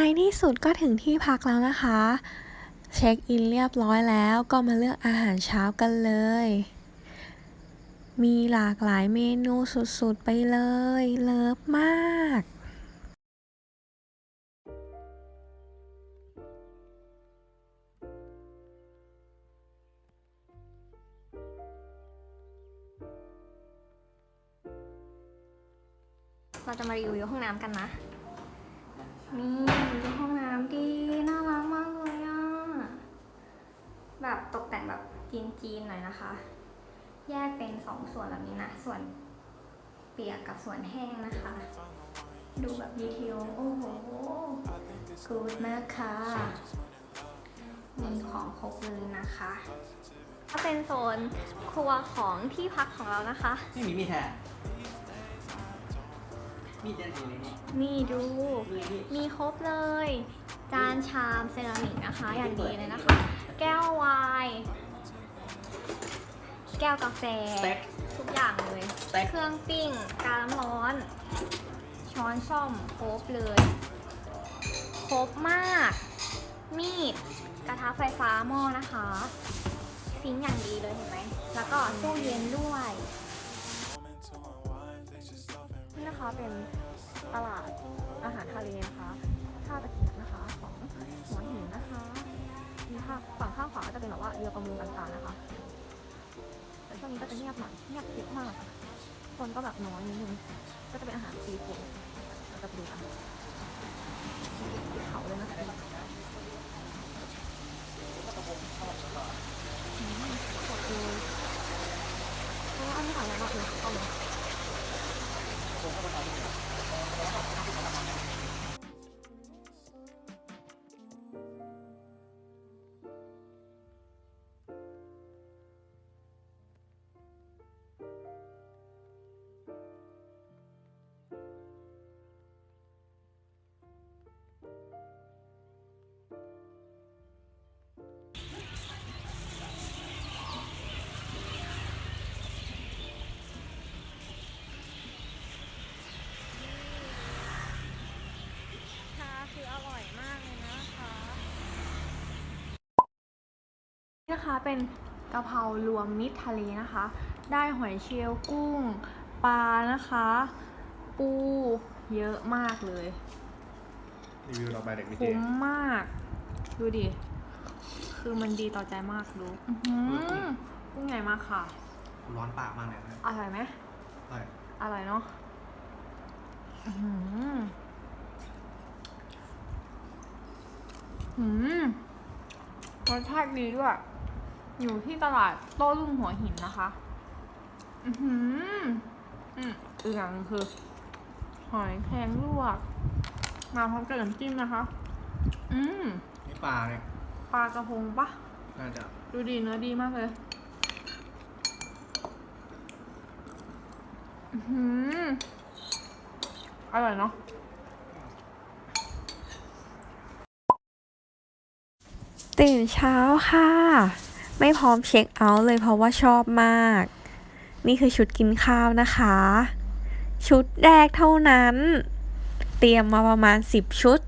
ในที่สุดก็ถึงที่พักแล้วนะคะ เช็คอินเรียบร้อยแล้วก็มาเลือกอาหารเช้ากันเลย มีหลากหลายเมนูสุดๆไปเลย เลิฟมากเราจะมารีวิวห้องน้ำกันนะ นี่ดูห้องน้ำดีน่ารักมากเลยอะแบบตกแต่งแบบจีนๆหน่อยนะคะ แยกเป็นสองส่วนแบบนี้นะ ส่วนเปียกกับส่วนแห้งนะคะ ดูแบบดีเทลโอ้โหกูดมากค่ะมีของครบเลยนะคะก็เป็นโซนครัวของที่พักของเรานะคะไม่มีมีดแท นมีดเด่นเองเลยนี่นี่ดู มีมีดมีครบเลย จานชามเซรามิกนะคะ อย่างดีเลยนะคะ แก้วไวน์แก้วกาแฟสเต็ก ทุกอย่างเลยสเต็กเครื่องปิ้ง กาน้ำร้อน ช้อนซ่อมครบเลย ครบมาก มีด กระทะไฟฟ้าหม้อนะคะ ซิงค์อย่างดีเลยเห็นไหม แล้วก็ตู้เย็นด้วย นะคะเป็นตลาดอาหารทะเลนะคะท่าตะเกียบนะคะของหัวหินนะคะมีค่ะฝั่งข้างขวาก็จะเป็นแบบว่าเรือประมงต่างๆนะคะแต่ช่วงนี้ก็จะเงียบหน่อยเงียบเยอะมาก คนก็แบบน้อยนิดนึงก็จะเป็นอาหารซีฟู้ดเราจะไปดูกันเขาเลยนะคะ นี่นะคะเป็นกะเพรารวมมิตรทะเลนะคะ ได้หอยเชลล์กุ้ง ปลานะคะ ปูเยอะมากเลย รีวิวต่อไปเด็กมิเจคุ้มมาก ดูดิ คือมันดีต่อใจมากดูอื้อหือกุ้งใหญ่มากค่ะ ร้อนปากมากเลยนะอร่อยไหม ใช่อร่อยเนาะอื้อหือหืมรสชาติดีด้วย อยู่ที่ตลาดโต้รุ่งหัวหินนะคะ อือหืออืมอีกอย่างหนึ่งคือ หอยแครงลวก มาพร้อมกับน้ำจิ้มนะคะ อืมนี่ปลาเนี่ยปลากระพงปะน่าจะดูดีเนื้อดีมากเลยอือหืออร่อยเนาะตื่นเช้าค่ะ ไม่พร้อมเช็คเอาท์เลยเพราะว่าชอบมาก นี่คือชุดกินข้าวนะคะ ชุดแรกเท่านั้น เตรียมมาประมาณ 10 ชุด